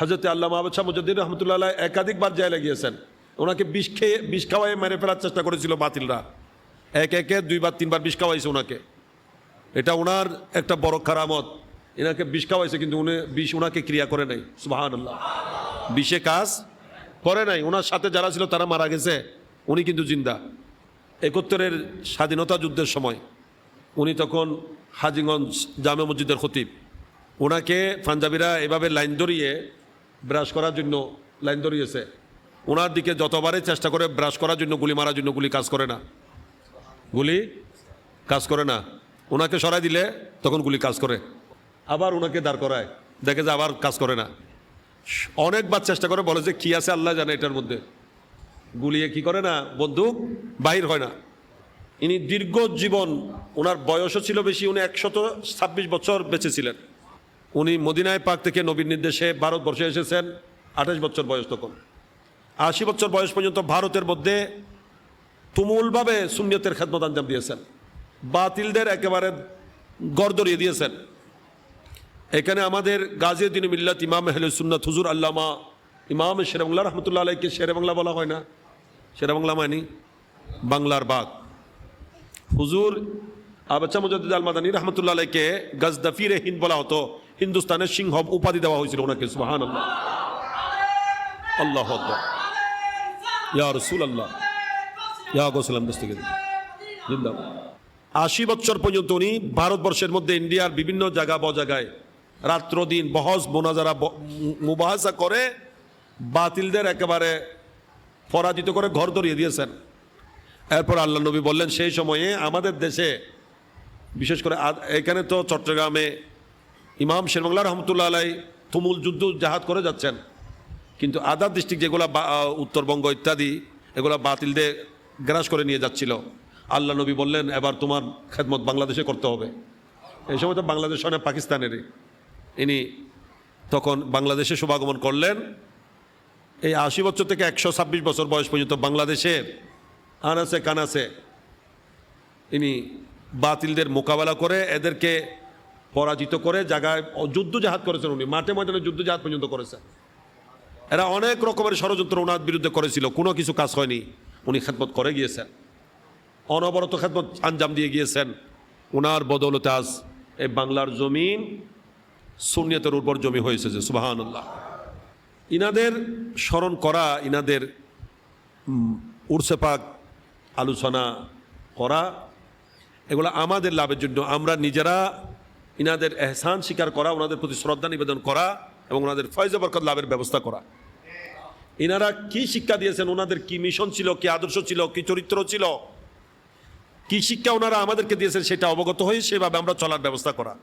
হজরত আল্লাহ মাহবুদ শাহ মুজুদ্দিন রহমতুল্লাহ একাধিকবার জেলে গিয়েছেন। ওনাকে বিষ খেয়ে, বিষ খাওয়াই মেরে ফেলার চেষ্টা করেছিল বাতিলরা। এক একে দুইবার, তিনবার বিষ খাওয়াইছে ওনাকে। এটা ওনার একটা বড় খারামত এনাকে বিষ খাওয়াইছে কিন্তু উনি বিষ ওনাকে ক্রিয়া করে নাই। সুবাহান আল্লাহ বিষে কাজ করে নাই। ওনার সাথে যারা ছিল তারা মারা গেছে। উনি কিন্তু জিন্দা। একত্তরের স্বাধীনতা যুদ্ধের সময় উনি তখন হাজিগঞ্জ জামে মসজিদের খতিব। ওনাকে পাঞ্জাবিরা এভাবে লাইন ধরিয়ে ব্রাশ করার জন্য লাইন ধরিয়েছে। ওনার দিকে যতবারই চেষ্টা করে ব্রাশ করার জন্য, গুলি মারার জন্য গুলি কাজ করে না। গুলি কাজ করে না। ওনাকে সরাই দিলে তখন গুলি কাজ করে। আবার ওনাকে দাঁড় করায়। দেখে যে আবার কাজ করে না। অনেকবার চেষ্টা করে বলে যে, কী আছে আল্লাহ জানে এটার মধ্যে? গুলিয়ে কি করে না? বন্দুক বাহির হয় না। ইনি দীর্ঘ জীবন, ওনার বয়সও ছিল বেশি, উনি একশত ছাব্বিশ বছর বেঁচে ছিলেন। উনি মদিনায় পাক থেকে নবীর নির্দেশে ভারতবর্ষে এসেছেন, আঠাশ বছর বয়স তখন। আশি বছর বয়স পর্যন্ত ভারতের মধ্যে তুমুলভাবে সুন্নিয়তের খেদমত আঞ্জাম দিয়েছেন। বাতিলদের একেবারে গড় গড়দরিয়ে দিয়েছেন। এখানে আমাদের গাজিউদ্দিন মিল্লাত ইমাম সুন্নাত হুজুর আল্লামা ইমাম শেরেবাংলা রহমতুল্লাহ আলাইকে শেরেবাংলা বলা হয় না। শেরেবাংলা মানি? বাংলার বাঘ। হুজুর আবাচ্চা মুজাদ্দিদ আল মাদানী রহমতুল্লাহ আলাইকে গজদফিরে হিন্দ বলা হতো। হিন্দুস্তানের সিংহ উপাধি দেওয়া হয়েছিল ওনাকে সুবাহান আল্লাহ আল্লাহ ইয়া রসুল আল্লাহ আশি বছর পর্যন্ত উনি ভারতবর্ষের মধ্যে ইন্ডিয়ার বিভিন্ন জায়গা বজাগায় রাত্র দিন বহস মোনাজারা মুবাহাসা করে বাতিলদের একেবারে পরাজিত করে ঘর ধরিয়ে দিয়েছেন। এরপর আল্লাহ নবী বললেন, সেই সময়ে আমাদের দেশে, বিশেষ করে এখানে তো চট্টগ্রামে ইমাম শেরবাংলা রহমতুল্লাহ আলাই তুমুল যুদ্ধ জাহাজ করে যাচ্ছেন। কিন্তু আদার ডিস্ট্রিক্ট যেগুলো উত্তরবঙ্গ ইত্যাদি, এগুলো বাতিলদের গ্রাস করে নিয়ে যাচ্ছিল। আল্লাহ নবী বললেন, এবার তোমার খেদমত বাংলাদেশে করতে হবে। এই সময় তো বাংলাদেশ অনেক পাকিস্তানেরই। ইনি তখন বাংলাদেশে শুভাগমন করলেন। এই আশি বছর থেকে একশো ছাব্বিশ বছর বয়স পর্যন্ত বাংলাদেশের আনাসে কানাসে ইনি বাতিলদের মোকাবেলা করে এদেরকে পরাজিত করে জায়গায় যুদ্ধ জাহাজ করেছেন উনি। মাঠে ময়দানে যুদ্ধ জাহাজ পর্যন্ত করেছেন এরা অনেক রকমের ষড়যন্ত্র ওনার বিরুদ্ধে করেছিল। কোনো কিছু কাজ হয়নি। উনি খেদমত করে গিয়েছেন। অনবরত খেদমত আঞ্জাম দিয়ে গিয়েছেন। ওনার বদৌলতে আজ এই বাংলার জমিন সুনিয়তের উর্বর জমি হয়েছে যে সুবাহান আল্লাহ ইনাদের স্মরণ করা ইনাদের উম, উর্সে পাক আলোচনা করা এগুলো আমাদের লাভের জন্য। আমরা নিজেরা ইনাদের এহসান স্বীকার করা, ওনাদের প্রতি শ্রদ্ধা নিবেদন করা এবং ওনাদের ফয়জ বরকত লাভের ব্যবস্থা করা। ইনারা কি শিক্ষা দিয়েছেন? ওনাদের কি মিশন ছিল? কি আদর্শ ছিল? কি চরিত্র ছিল? কি শিক্ষা ওনারা আমাদেরকে দিয়েছেন সেটা অবগত হয়ে সেভাবে আমরা চলার ব্যবস্থা করা।